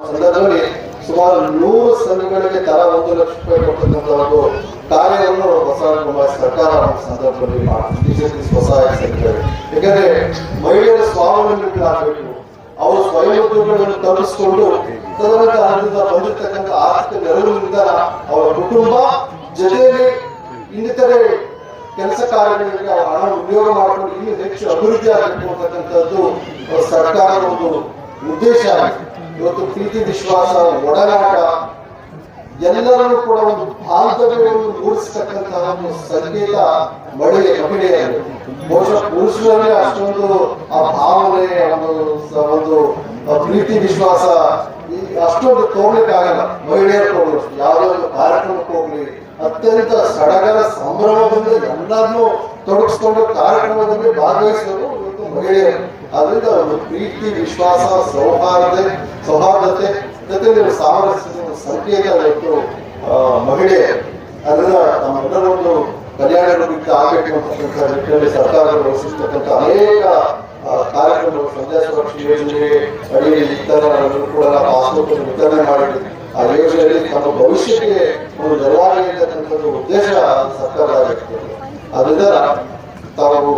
ಸಂದರ್ಭದಲ್ಲಿ ಸುಮಾರು ನೂರು ಸಂಘಗಳಿಗೆ ತಲಾ ಒಂದು ಲಕ್ಷ ರೂಪಾಯಿ ಕೊಟ್ಟಂತ ಒಂದು ಕಾರ್ಯವನ್ನು ಹೊಸ ಸರ್ಕಾರ ಸಂದರ್ಭದಲ್ಲಿ ಬಿಜೆಪಿ ಸ್ವಸಹಾಯ ಸಂಘಗಳು ಯಾಕಂದ್ರೆ ಮಹಿಳೆಯರು ಸ್ವಾವಲಂಬಿಗಳಾಗಬೇಕು ಅವರು ಸ್ವಯಂ ಉದ್ಯೋಗಗಳನ್ನು ತಪ್ಪಿಸಿಕೊಂಡು ತದನಂತರ ಬಂದಿರತಕ್ಕಂಥ ಆರ್ಥಿಕ ನೆರವಿನಿಂದ ಅವರ ಕುಟುಂಬ ಜೊತೆಯಲ್ಲಿ ಇನ್ನಿತರೆ ಕೆಲಸ ಕಾರ್ಯಗಳಿಗೆ ಅವರ ಹಣ ಉಪಯೋಗ ಮಾಡಿಕೊಂಡು ಇನ್ನೂ ಹೆಚ್ಚು ಅಭಿವೃದ್ಧಿ ಆಗಬೇಕು ಅಂತಕ್ಕಂಥದ್ದು ಸರ್ಕಾರದ ಒಂದು ಉದ್ದೇಶ ಆಗಿದೆ. ಇವತ್ತು ಪ್ರೀತಿ ವಿಶ್ವಾಸ, ಒಡನಾಟ ಎಲ್ಲರನ್ನು ಕೂಡ ಒಂದು ಬಾಂಧವ್ಯವನ್ನು ಮೂಡಿಸತಕ್ಕಂತಹ ಒಂದು ಸಂಕೇತ ಮಹಿಳೆ. ಮಹಿಳೆಯರು ಬಹುಶಃ ಪುರುಷರಲ್ಲಿ ಅಷ್ಟೊಂದು ಆ ಭಾವನೆ, ಒಂದು ಒಂದು ಪ್ರೀತಿ ವಿಶ್ವಾಸ ಅಷ್ಟೊಂದು ತೋರ್ಲಿಕ್ಕಾಗಲ್ಲ. ಮಹಿಳೆಯರು ಯಾವುದೋ ಒಂದು ಕಾರ್ಯಕ್ರಮಕ್ಕೆ ಹೋಗ್ಲಿ, ಅತ್ಯಂತ ಸಡಗರ ಸಂಭ್ರಮದಿಂದ ಎಲ್ಲರನ್ನೂ ತೊಡಗಿಸ್ಕೊಂಡು ಕಾರ್ಯಕ್ರಮದಲ್ಲಿ ಭಾಗವಹಿಸಲು ಇವತ್ತು ಮಹಿಳೆಯರು. ಅದರಿಂದ ಒಂದು ಪ್ರೀತಿ, ವಿಶ್ವಾಸ, ಸೌಹಾರ್ದ ಜೊತೆಗೆ ಸಾಮರಸ್ಯದ ಅದರ ಇವತ್ತು ಮಹಿಳೆ. ಅದರಿಂದ ನಮ್ಮೆಲ್ಲರ ಒಂದು ಕಲ್ಯಾಣ ಆಗಬೇಕು ಅಂತಕ್ಕಂಥ ನಿಟ್ಟಿನಲ್ಲಿ ಸರ್ಕಾರ ವಹಿಸಿರ್ತಕ್ಕಂಥ ಅನೇಕ ಕಾರ್ಯಕ್ರಮಗಳು ಸಂಧ್ಯಾ ಸುರಕ್ಷ ಯೋಜನೆ ಅಡಿಯಲ್ಲಿ ಕೂಡ ಆಸ್ಪತ್ರೆ ವಿತರಣೆ ಮಾಡಿ, ಆ ಯೋಜನೆಯಲ್ಲಿ ತಮ್ಮ ಭವಿಷ್ಯಕ್ಕೆ ಒಂದು ನೆರವಾಗಿ ಇರತಕ್ಕಂಥದ್ದು ಉದ್ದೇಶ ಸರ್ಕಾರ ಆಗಿರ್ತದೆ ಅದರಿಂದ ತಾವು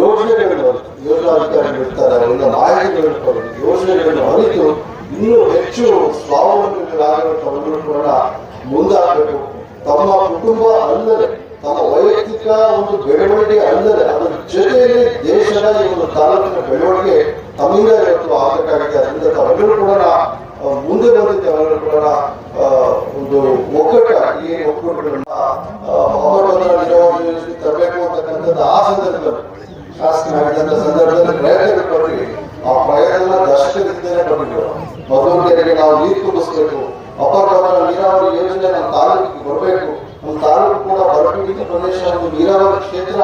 ಯೋಜನೆಗಳು, ಯೋಜನಾಧಿಕಾರಿಗಳು ಇರ್ತಾರೆ ಅವರಿಂದ ಮಾಹಿತಿಗಳು ಇರ್ತಾರೆ ಯೋಜನೆಗಳನ್ನು ಅರಿತು ಇನ್ನೂ ಹೆಚ್ಚು ಕೂಡ ಮುಂದಾಗಬೇಕು. ತಮ್ಮ ಕುಟುಂಬ ಅಲ್ಲದೆ, ತಮ್ಮ ವೈಯಕ್ತಿಕ ಒಂದು ಬೆಳವಣಿಗೆ ಅಲ್ಲದೆ, ಅದರ ಜೊತೆಯಲ್ಲಿ ದೇಶದ ಈ ಒಂದು ತಾಲೂಕಿನ ಬೆಳವಣಿಗೆ ತಮ್ಮಿಂದ ಇವತ್ತು ಆಗಬೇಕಾಗಿದೆ ಅದರಿಂದ ತಾವೆಲ್ಲರೂ ಕೂಡ ಮುಂದೆ ಬಂದಿದ್ದೆ ಅವರು ಕೂಡ ಒಂದು ಒಕ್ಕಟ ಈ ಒಕ್ಕೂಟಗಳನ್ನ ತರಬೇಕು ಅಂತಕ್ಕಂಥದ್ದು ಆ ಸಂದರ್ಭದಲ್ಲಿ ಶಾಸಕರಾಗಿದ್ದಂಥ ಸಂದರ್ಭದಲ್ಲಿ ಪ್ರಯತ್ನ ಕೊಡ್ರಿ ಆ ಪ್ರಯತ್ನ ದಶಕದಿಂದಲೇ ಬಂದಿದ್ದೆವು ಮಧುರ ನಾವು ನೀರು ತುಂಬಿಸ್ಬೇಕು ಅಪರ ನಮ್ಮ ತಾಲೂಕಿಗೆ ಬರಬೇಕು. ನಮ್ಮ ತಾಲೂಕು ಕೂಡ ಬರಪೀಡಿತ ಪ್ರದೇಶ ಒಂದು ನೀರಾವರಿ ಕ್ಷೇತ್ರ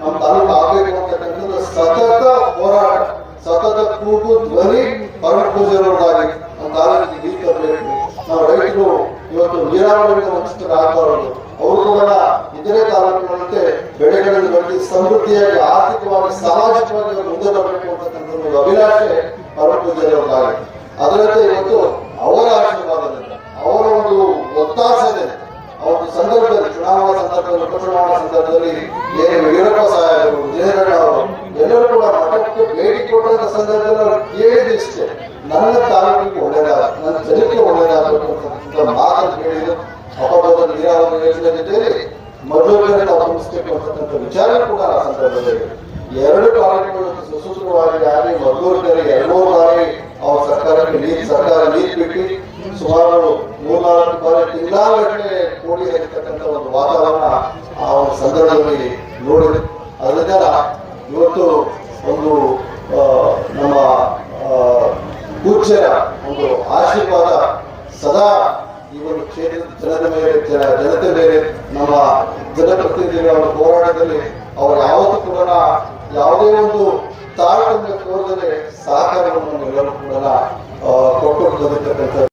ನಮ್ಮ ತಾಲೂಕು ಆಗಬೇಕು ಅಂತಕ್ಕಂಥದ್ದು ಸತತ ಹೋರಾಟ, ಸತತ ಕೂಗು ಧ್ವನಿ ಪರಮ ಪೂಜೆಯವರಾಗಿ ನಮ್ಮ ತಾಲೂಕಿಗೆ ನೀರು ತರಬೇಕು ನಾವು ರೈತರು ಇವತ್ತು ನೀರಾವರಿಯಿಂದ ವಂಚಿತರಾಗಬಾರದು ಅವರು ಕೂಡ ಇತರೆ ತಾಲೂಕಿನಂತೆ ಬೆಳೆಗಳನ್ನು ಬೆಳೆದು ಸಮೃದ್ಧಿಯಾಗಿ, ಆರ್ಥಿಕವಾಗಿ, ಸಾಮಾಜಿಕವಾಗಿ ಮುಂದೆ ಬರಬೇಕು ಅಂತಕ್ಕಂಥ ಒಂದು ಅಭಿಲಾಷೆ ಪರಮಪೂಜೆಯವರಾಗಿ ಅದರಂತೆ ಇವತ್ತು ಅವರ ಆಶೀರ್ವಾದದಿಂದ ಅವರ ಒಂದು ಒತ್ತಾಸನೆ ಅವರ ಸಂದರ್ಭದಲ್ಲಿ ಚುನಾವಣಾ ಸಂದರ್ಭದಲ್ಲಿ ಉಪಚುನಾವಣಾ ಸಂದರ್ಭದಲ್ಲಿ ಏನು ಯಡಿಯೂರಪ್ಪ ಸಾಹೇಬರು ವಿಜಯನಗರ ಅವರು ಎಲ್ಲರೂ ಕೂಡ ಮಠಕ್ಕೆ ಕೊಟ್ಟಂತ ಸಂದರ್ಭದಲ್ಲಿ ಅವರು ಕೇಳಿದಿಷ್ಟೇ ನನ್ನ ತಾಲೂಕಿಗೆ ಒಳ್ಳೆಯದಾಗ ನನ್ನ ಜನಕ್ಕೆ ಒಳ್ಳೆಯದಾಗಬೇಕಂತ ಮಾತನ್ನು ಹೇಳಿದ್ರು ಅಪಘಾತ ನೀರಾವರಿ ಯೋಜನೆ ಜೊತೆಯಲ್ಲಿ ಮಧುರನ್ನು ನಾವು ಅಂತಕ್ಕಂಥ ವಿಚಾರ ಕೂಡ ಆ ಸಂದರ್ಭದಲ್ಲಿ ಎರಡು ಕಾಲೇಜುಗಳು ಸುಸೂತ್ರವಾಗಿ ಆಗಲಿ ಮಧುರಕರಿಗೆ ಎರಡೂ ಬಾರಿ ಅವ್ರ ಸರ್ಕಾರಕ್ಕೆ ನೀರು, ಸರ್ಕಾರ ನೀರು ಬಿಟ್ಟು ಸುಮಾರು ಮೂರ್ನಾಲ್ಕು ಬಾರಿ ತಿಂಗಳಾಗಟ್ಟಲೆ ಕೋಡಿ ಹಾಕಿರ್ತಕ್ಕಂಥ ಒಂದು ವಾತಾವರಣ ಆ ಒಂದು ಸಂದರ್ಭದಲ್ಲಿ ನೋಡಿದೆ. ಅದರಿಂದ ಇವತ್ತು ಒಂದು ಆ, ನಮ್ಮ ಆ, ಪೂಜ್ಯರ ಒಂದು ಆಶೀರ್ವಾದ ಸದಾ ಈ ಒಂದು ಕ್ಷೇತ್ರದ ಜನರ ಮೇಲೆ, ಜನ- ಜನತೆ ಮೇಲೆ, ನಮ್ಮ ಜನಪ್ರತಿನಿಧಿಗಳ ಹೋರಾಟದಲ್ಲಿ ಅವರು ಯಾವತ್ತು ಕೂಡ ಯಾವುದೇ ಒಂದು ತಾರತಮ್ಯ ತೋರದೆ ಸಹಕಾರವನ್ನು ಎಲ್ಲರೂ ಕೂಡ ಕೊಟ್ಟು ಬಂದಿರ್ತಕ್ಕಂಥ